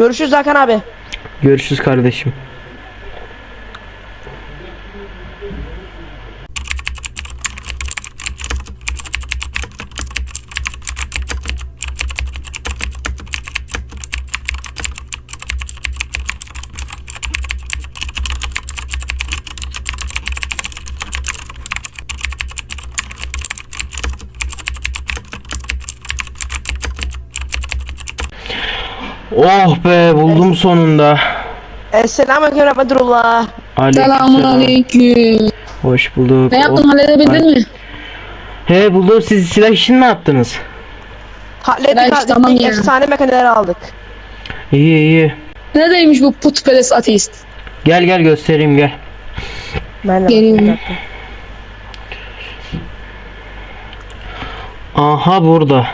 Görüşürüz Hakan abi. Görüşürüz kardeşim. Oh be buldum sonunda. Esselamu aleyküm rahmetullah. Selamun aleyküm. Hoş bulduk. Ne yaptın Oh. halledebildin mi? He buldum siz silah işini ne yaptınız? Hallettik hallettik. tamam ya. Efsane makineler aldık. İyi iyi. Neredeymiş bu putperest ateist? Gel gel göstereyim gel. Ben Geliyorum. Aha burada.